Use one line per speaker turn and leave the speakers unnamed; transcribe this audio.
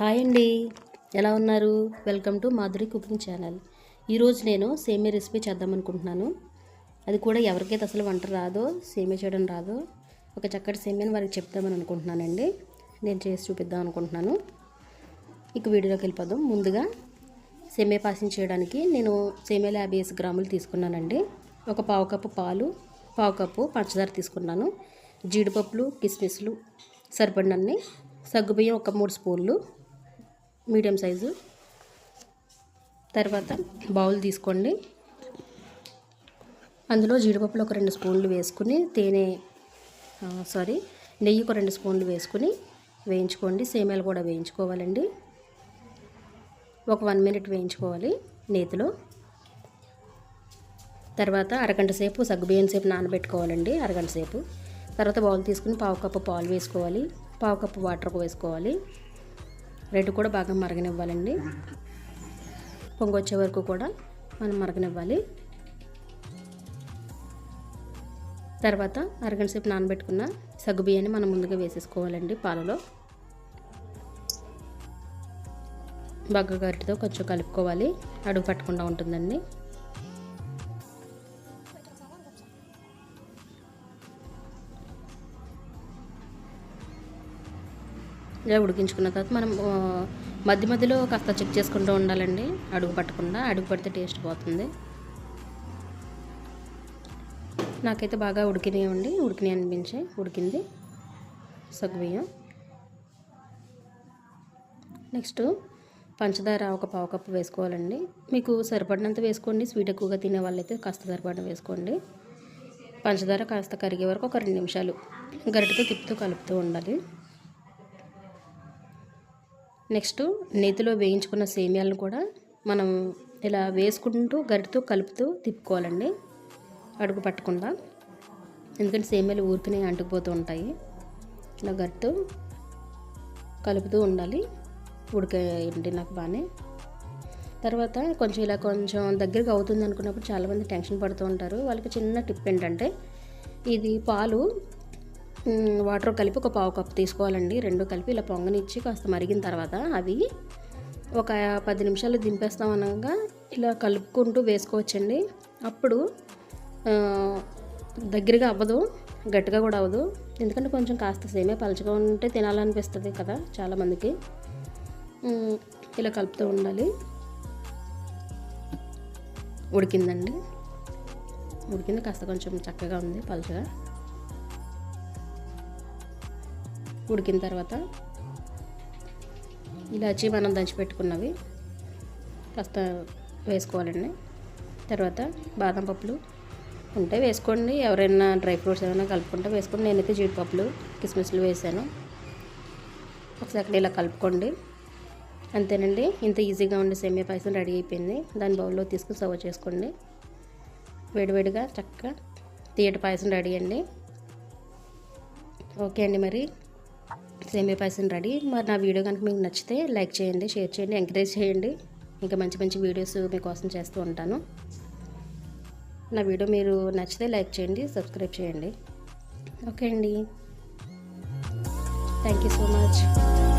Hi అండి. ఎలా ఉన్నారు? Welcome to Madhuri cooking channel. ఈరోజు నేను సేమియా రెసిపీ చేద్దాం అనుకుంటున్నాను. అది కూడా ఎవరికైతే అసలు వంట రాదో సేమియా చేయడం రాదో ఒక చక్కటి సేమియాని వారికి చెప్తామని అనుకుంటున్నానండి. నేను చేసి చూపిద్దాం అనుకుంటున్నాను. ఇక వీడియోలోకి వెళ్ళిపోదాం. ముందుగా సేమియా పాసం చేయడానికి నేను సేమియాలు యాభై ఐదు గ్రాములు తీసుకున్నానండి. ఒక పావు కప్పు పాలు పావు కప్పు పంచదార తీసుకున్నాను. జీడిపప్పులు కిస్మిస్లు సరిపడినన్ని. సగ్గుబియ్యం ఒక మూడు స్పూన్లు. Medium size. తర్వాత బౌల్ తీసుకోండి. అందులో జీడిపప్పులు ఒక రెండు స్పూన్లు వేసుకుని తేనె సారీ నెయ్యి ఒక రెండు స్పూన్లు వేసుకుని వేయించుకోండి. సేమ్యాలు కూడా వేయించుకోవాలండి. ఒక వన్ మినిట్ వేయించుకోవాలి నేతిలో. తర్వాత అరగంట సేపు సగ్గుబియ్యం సేపు నానబెట్టుకోవాలండి అరగంట సేపు. తర్వాత బౌల్ తీసుకుని పావు కప్పు పాలు వేసుకోవాలి. పావు కప్పు వాటర్ వేసుకోవాలి. రెడ్ కూడా బాగా మరగనివ్వాలండి. పొంగొచ్చే వరకు కూడా మనం మరగనివ్వాలి. తర్వాత అరగంట సేపు నానబెట్టుకున్న సగ్గుబియ్యాన్ని మనం ముందుగా వేసేసుకోవాలండి పాలలో. బాగా గరిటితో కొంచెం కలుపుకోవాలి. అడుగు పట్టకుండా ఉంటుందండి. ఇలా ఉడికించుకున్న తర్వాత మనం మధ్య మధ్యలో కాస్త చెక్ చేసుకుంటూ ఉండాలండి. అడుగు పట్టకుండా అడుగు పడితే టేస్ట్ పోతుంది. నాకైతే బాగా ఉడికినాయండి ఉడికినాయి అనిపించాయి. ఉడికింది. సగ్గుబియ్యం. నెక్స్ట్ పంచదార ఒక పావు కప్పు వేసుకోవాలండి. మీకు సరిపడినంత వేసుకోండి. స్వీట్ ఎక్కువగా తినే వాళ్ళైతే కాస్త సరిపడిన వేసుకోండి. పంచదార కాస్త కరిగే వరకు ఒక రెండు నిమిషాలు గరిటతో తిప్పుతూ కలుపుతూ ఉండాలి. నెక్స్ట్ నేతిలో వేయించుకున్న సేమియాలను కూడా మనం ఇలా వేసుకుంటూ గరిటితో కలుపుతూ తిప్పుకోవాలండి. అడుగు పట్టకుండా. ఎందుకంటే సేమియాలు ఊరికనే అంటుకుపోతూ ఉంటాయి. ఇలా గరిటితో కలుపుతూ ఉండాలి. ఉడికేయండి నాకు బాగానే. తర్వాత కొంచెం ఇలా కొంచెం దగ్గరికి అవుతుంది అనుకున్నప్పుడు చాలామంది టెన్షన్ పడుతూ ఉంటారు. వాళ్ళకి చిన్న టిప్ ఏంటంటే ఇది పాలు వాటర్ కలిపి ఒక పావు కప్పు తీసుకోవాలండి. రెండు కలిపి ఇలా పొంగనిచ్చి కాస్త మరిగిన తర్వాత అవి ఒక పది నిమిషాలు దింపేస్తాం అనగా ఇలా కలుపుకుంటూ వేసుకోవచ్చండి. అప్పుడు దగ్గరగా అవ్వదు గట్టిగా కూడా అవ్వదు. ఎందుకంటే కొంచెం కాస్త సేమే పలచగా ఉంటే తినాలనిపిస్తుంది కదా చాలామందికి ఇలా కలుపుతూ ఉండాలి. ఉడికిందండి. ఉడికింది కాస్త కొంచెం చక్కగా ఉంది పలచగా. ఉడికిన తర్వాత ఇలాచి మనం దంచిపెట్టుకున్నవి కాస్త వేసుకోవాలండి. తర్వాత బాదం పప్పులు ఉంటే వేసుకోండి. ఎవరైనా డ్రై ఫ్రూట్స్ ఏమైనా కలుపుకుంటే వేసుకోండి. నేనైతే జీడిపప్పులు కిస్మిస్లు వేసాను. ఒకసారి ఇలా కలుపుకోండి. అంతేనండి. ఇంత ఈజీగా ఉండే సేమియా పాయసం రెడీ అయిపోయింది. దాని బౌల్లో తీసుకుని సర్వ్ చేసుకోండి. వేడివేడిగా చక్కగా తీయటి పాయసం రెడీ అండి. ఓకే అండి మరి. సేమియా పాయసం రెడీ. మరి నా వీడియో కనుక మీకు నచ్చితే లైక్ చేయండి షేర్ చేయండి ఎంకరేజ్ చేయండి. ఇంకా మంచి మంచి వీడియోస్ మీకోసం చేస్తూ ఉంటాను. నా వీడియో మీరు నచ్చితే లైక్ చేయండి సబ్స్క్రైబ్ చేయండి. ఓకే అండి. Thank you so much.